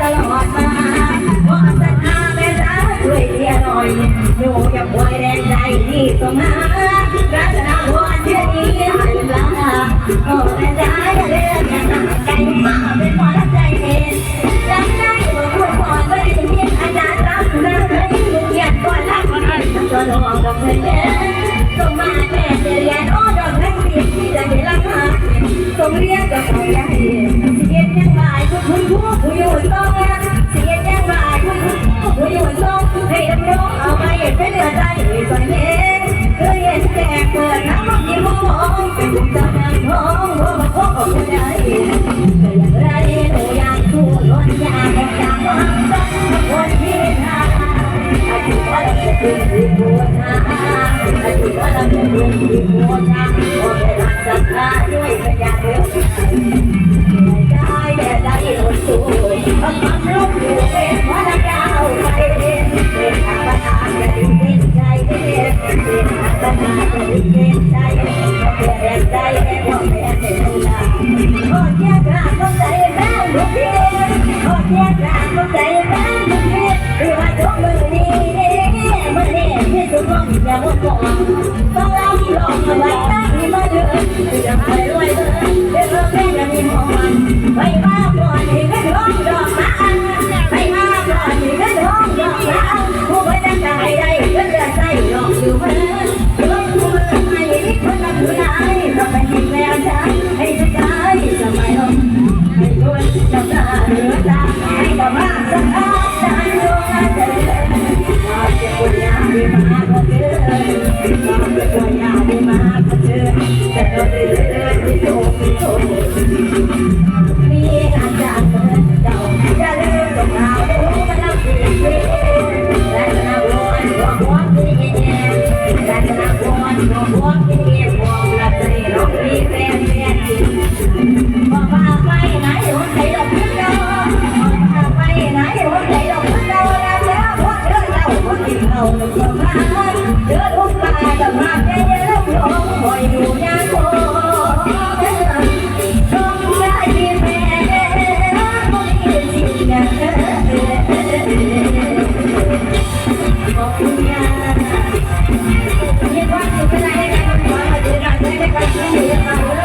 ตลอดมาขอสัญญาแม่รักด้วยเสียหน่อยอยู่กับป่วยแดงใจที่สงหารัตนาพรเชื่อนี้หันหลังขอแม่จ้าอย่าเลิกอย่าทำใจมาเป็พอ ที่สุ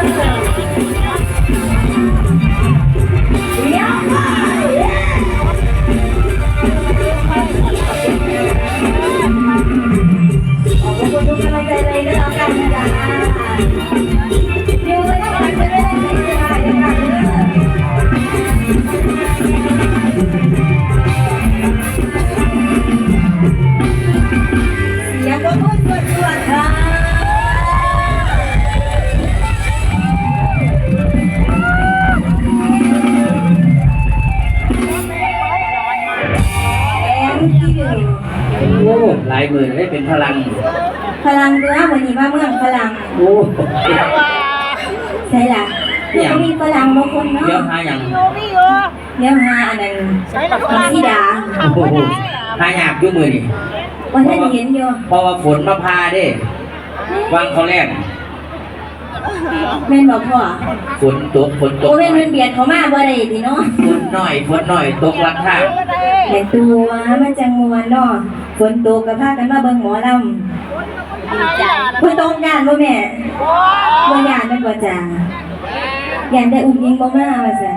ม มื่นได้เป็นพลัง พลังเนื้อวันนี้มาเมืองพลังโอ้ใช่ล่ะยังมีพลังบางคนเนาะเดี๋ยวหาอย่างเดี๋ยวหาอันนั้นพักสีดาโอ้โหหาอยากอยุ่มือนี่วันนั้นเห็นอยู่เพราะว่าฝนมาพาเด้วางเขาแรกแม่นบอกพ่อฝนตกฝนตกโอ้แม่นมันเบียดเขามาบ่ได้ดิเนาะฝน หน่อยฝนหน่อยตกลัดทางแต่ตัวมันจังมวนเนาะฝนตกกับพากันมาเบิ่งหมอลำฝนตกยานบ่แม่บ่ยานแม่นบ่จ้ายานได้อุ้งยิงบ่มาว่าซั่น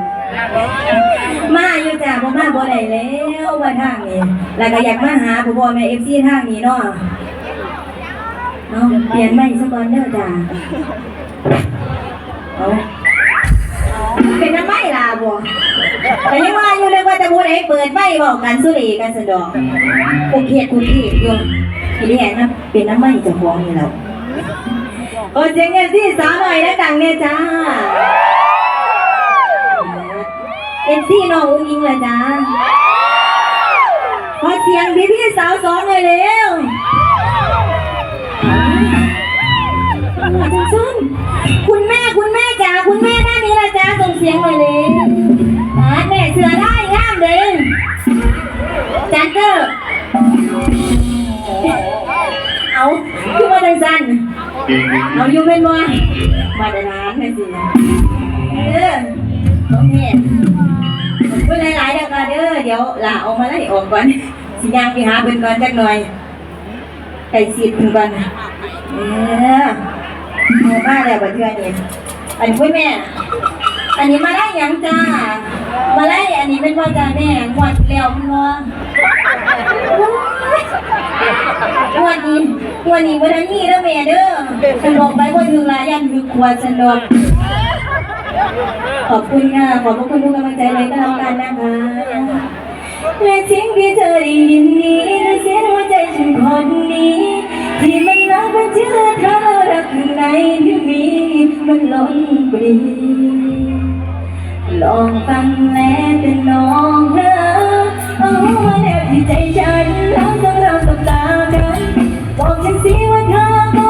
มาอยู่จ้าบ่มาบ่ได้แล้วว่าทางนี้แล้วก็อยากมาหาผู้พ่อแม่ FC ทางนี้เนาะเนาะเปลี่ยนใหม่ซะก่อนเด้อจ้าเอาเป็นน้ำไม้ล่ะบ่ แต่ยังว่าอยู่เลยว่าแต่ผู้ใดเปิดไม้บอกกันสุรีกันสะดอกโอเคคุณพี่โยมทีนี้นะเป็นน้ำไมันจะฟ้องนี่แล้วโอ้เสียงเงินที่สาวหน่อยนะดังเนี่ยจ้าเป็นซี่น้องอุ้งอิงเลยจ้าขอเสียงพี่พี่สาวสองหน่อยเร็ว เอาคือว่าจังสันเอาอยู่เป็นบ่มาแต่ร้านเลยสิเออโอเคขอบคุณหลายๆเด้อค่ะเด้อเดี๋ยวลาออกมาแล้วออกก่อนสิย่างไปหาเพิ่นก่อนจักหน่อยไก่สิบเพิ่นก่อนเออเอามาแล้วบัดเทื่อนี้อันนี้คุยแม่ อันนี้มาได้ยังจ้า มาได้อันนี้เป็นว่าจ้าแม่หมดแล้วมันว่าวันนี้วันนี้วันนี้แล้วแม่เด้อฉันบอกไปว่าถึงลายันคือควรฉันดอกขอบคุณค่ะ ขอบคุณทุกกำลังใจเลยก็แล้วกันนะคะและเสียงที่เธอได้ยินนี้และเสียงหัวใจฉันคนนี้ ที่มันรักมันเชื่อเธอรักข้างในที่มีมันล้นปรี ลองฟังแลแต่น้องเธอเอามาแนบที่ใจฉันแล้วต้องเราตบตากันบอกฉันสิว่าเธอ